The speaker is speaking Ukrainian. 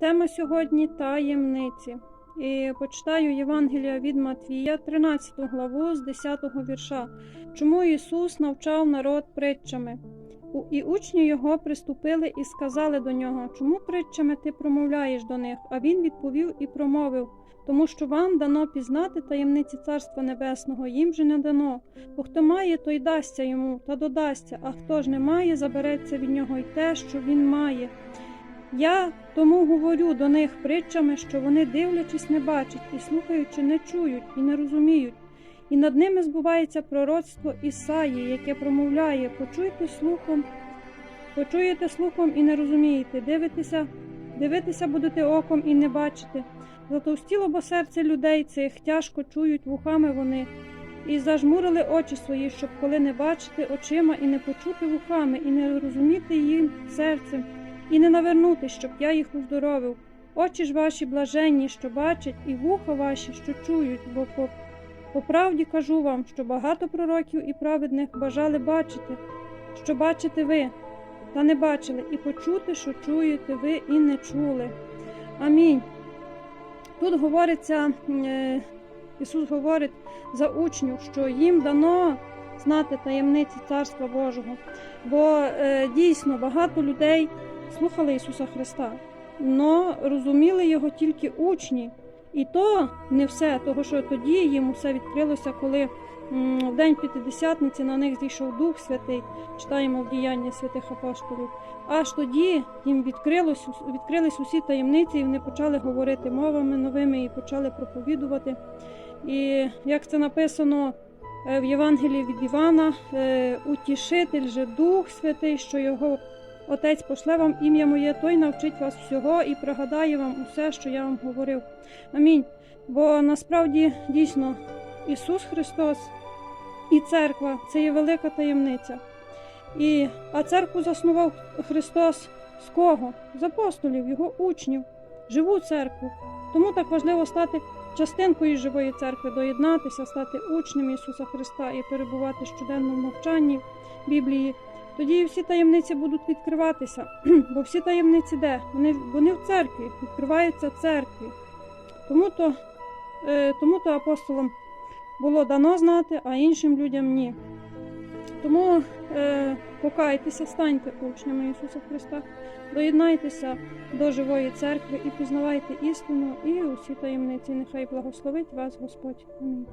Тема сьогодні таємниці. І почитаю Євангелія від Матвія, 13 главу з 10 вірша. Чому Ісус навчав народ притчами? І учні його приступили і сказали до нього, чому притчами ти промовляєш до них? А він відповів і промовив, тому що вам дано пізнати таємниці Царства Небесного, їм же не дано. Бо хто має, той дасться йому, та додасться, а хто ж не має, забереться від нього й те, що він має. Я тому говорю до них притчами, що вони, дивлячись, не бачать, і слухаючи, не чують і не розуміють. І над ними збувається пророцтво Ісаї, яке промовляє: почуйте слухом, почуєте слухом і не розумієте, дивитеся, дивитися будете оком і не бачите. Затовстіло бо серце людей цих, тяжко чують вухами вони, і зажмурили очі свої, щоб коли не бачити очима і не почути вухами, і не розуміти їм серцем, і не навернути, щоб я їх уздоровив. Очі ж ваші блаженні, що бачать, і вуха ваші, що чують, бо по, по правді кажу вам, що багато пророків і праведних бажали бачити, що бачите ви, та не бачили, і почути, що чуєте ви і не чули. Амінь. Тут говориться, е, Ісус говорить за учнів, що їм дано знати таємниці Царства Божого. Бо е, дійсно багато людей слухали Ісуса Христа, але розуміли його тільки учні. І то не все, того що тоді їм усе відкрилося, коли в день П'ятидесятниці на них зійшов Дух Святий, читаємо в діяння святих апостолів. Аж тоді їм відкрилось, відкрились усі таємниці, і вони почали говорити мовами новими і почали проповідувати. І як це написано е, в Євангелії від Івана, е, утішитель же Дух Святий, що його Отець пошле вам ім'я моє, той навчить вас всього і пригадає вам усе, що я вам говорив. Амінь. Бо насправді дійсно Ісус Христос і церква це є велика таємниця. І, а церкву заснував Христос з кого? З апостолів, його учнів, живу церкву. Тому так важливо стати частинкою живої церкви, доєднатися, стати учнем Ісуса Христа і перебувати щоденно в навчанні Біблії. Тоді і всі таємниці будуть відкриватися. Бо всі таємниці де? Вони, вони в церкві, відкриваються в церкві. Тому то, е, тому то апостолам було дано знати, а іншим людям ні. Тому е, покайтеся, станьте учнями Ісуса Христа, доєднайтеся до живої церкви і пізнавайте істину і усі таємниці. Нехай благословить вас Господь. Амінь.